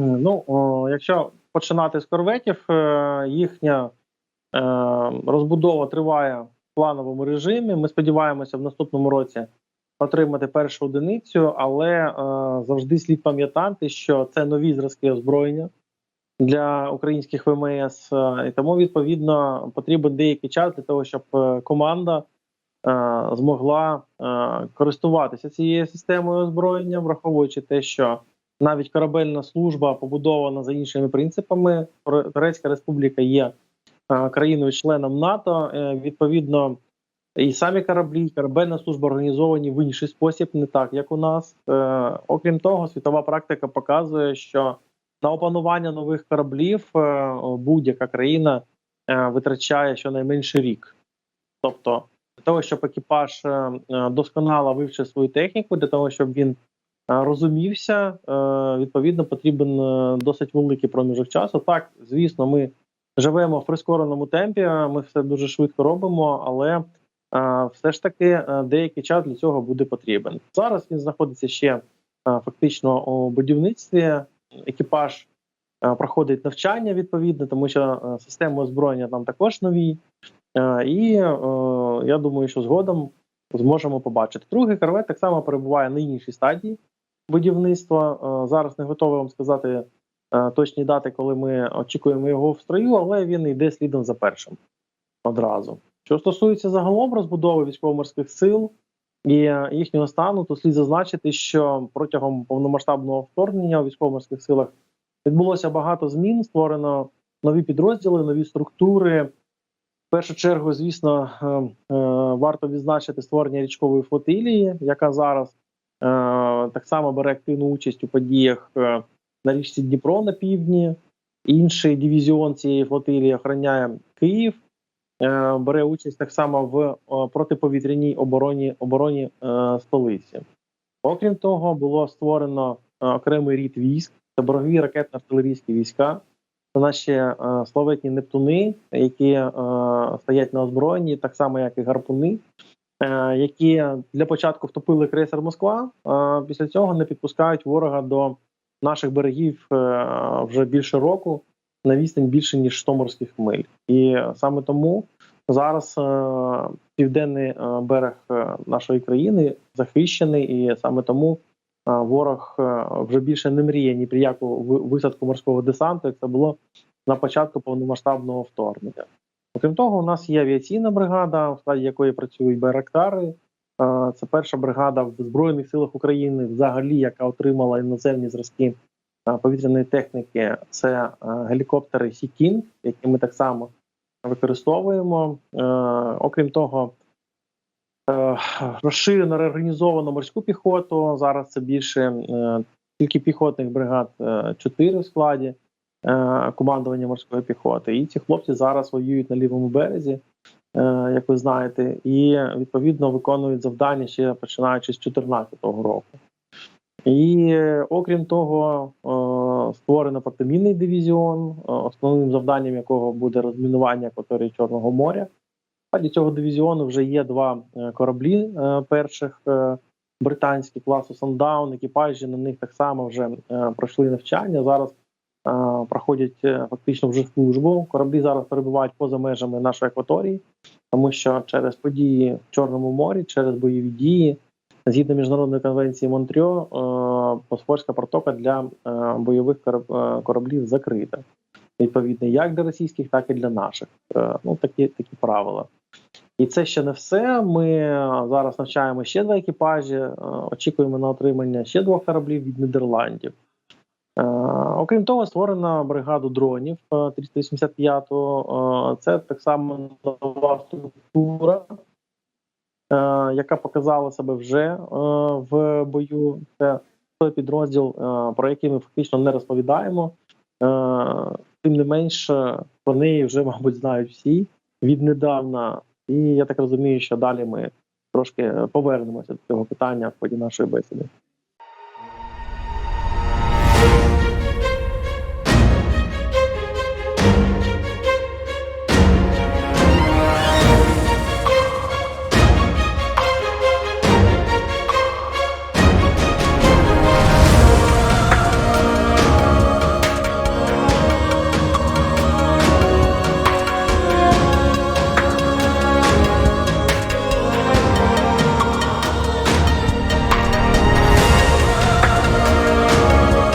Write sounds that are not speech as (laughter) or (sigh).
Ну, о, якщо починати з корветів, е, їхня е, розбудова триває в плановому режимі. Ми сподіваємося в наступному році отримати першу одиницю, але е, завжди слід пам'ятати, що це нові зразки озброєння для українських ВМС, е, і тому відповідно потрібен деякий час для того, щоб е, команда е, змогла е, користуватися цією системою озброєння, враховуючи те, що навіть корабельна служба побудована за іншими принципами. Турецька республіка є е, країною-членом НАТО. Е, відповідно, і самі кораблі, і корабельна служба організовані в інший спосіб, не так як у нас. Е, окрім того, світова практика показує, що на опанування нових кораблів будь-яка країна витрачає щонайменше рік. Тобто, для того, щоб екіпаж досконало вивчив свою техніку, для того, щоб він розумівся, е, відповідно потрібен е, досить великий проміжок часу. Так, звісно, ми живемо в прискореному темпі, е, ми все дуже швидко робимо, але е, все ж таки е, деякий час для цього буде потрібен. Зараз він знаходиться ще е, фактично у будівництві. Екіпаж е, проходить навчання відповідно, тому що е, системи озброєння там також нові. Е, І е, я думаю, що згодом зможемо побачити. Другий корвет так само перебуває на іншій стадії будівництва. Е, Зараз не готовий вам сказати е, точні дати, коли ми очікуємо його в строю, але він йде слідом за першим одразу. Що стосується загалом розбудови військово-морських сил і е, їхнього стану, то слід зазначити, що протягом повномасштабного вторгнення у військово-морських силах відбулося багато змін, створено нові підрозділи, нові структури. В першу чергу, звісно, варто відзначити створення річкової флотилії, яка зараз так само бере активну участь у подіях е, на річці Дніпро на півдні. Інший дивізіон цієї флотилії охороняє Київ, е, бере участь так само в е, протиповітряній обороні обороні столиці. Окрім того, було створено окремий рід військ, це боргові ракетно-артилерійські війська. Це наші славетні Нептуни, які стоять на озброєнні, так само як і гарпуни, які для початку втопили крейсер Москва. А після цього не підпускають ворога до наших берегів е, вже більше року на відстань більше ніж 100 морських миль. І саме тому зараз е, південний е, берег е, нашої країни захищений, і саме тому е, ворог е, вже більше не мріє ні про яку ви- висадку морського десанту, як це було на початку повномасштабного вторгнення. Окрім того, у нас є авіаційна бригада, в складі якої працюють байрактари. Це перша бригада в Збройних силах України, взагалі, яка отримала іноземні зразки повітряної техніки. Це е, гелікоптери Сікін, які ми так само використовуємо. Е, Окрім того, е, розширено реорганізовано морську піхоту. Зараз це більше тільки піхотних бригад, е, чотири в складі командування морської піхоти. І ці хлопці зараз воюють на лівому березі, е, як ви знаєте, і відповідно виконують завдання ще починаючи з 2014 року. І е, окрім того, е, створено протимінний дивізіон, е, основним завданням якого буде розмінування акваторії Чорного моря. В складі цього дивізіону вже є два е, кораблі е, перших е, британські класу Sundown. Екіпажі на них так само вже е, пройшли навчання. Зараз е, проходять е, фактично вже службу. Кораблі зараз перебувають поза межами нашої акваторії, тому що через події в Чорному морі, через бойові дії, згідно міжнародної конвенції Монтрьо, е, Босфорська протока для е, бойових е, кораблів закрита. Відповідно, як для російських, так і для наших. Е, Ну такі такі правила. І це ще не все. Ми е, зараз навчаємо ще два екіпажі. е, Очікуємо на отримання ще двох кораблів від Нідерландів. Е, Окрім того, створена бригада дронів е, 385-го. Е, Це так само нова структура, е, яка показала себе вже е, в бою. Це той підрозділ, е, про який ми фактично не розповідаємо. Е, Тим не менш, е, про неї вже, (laughs) мабуть, знають всі віднедавна. І я так розумію, що далі ми трошки повернемося до цього питання в ході нашої бесіди.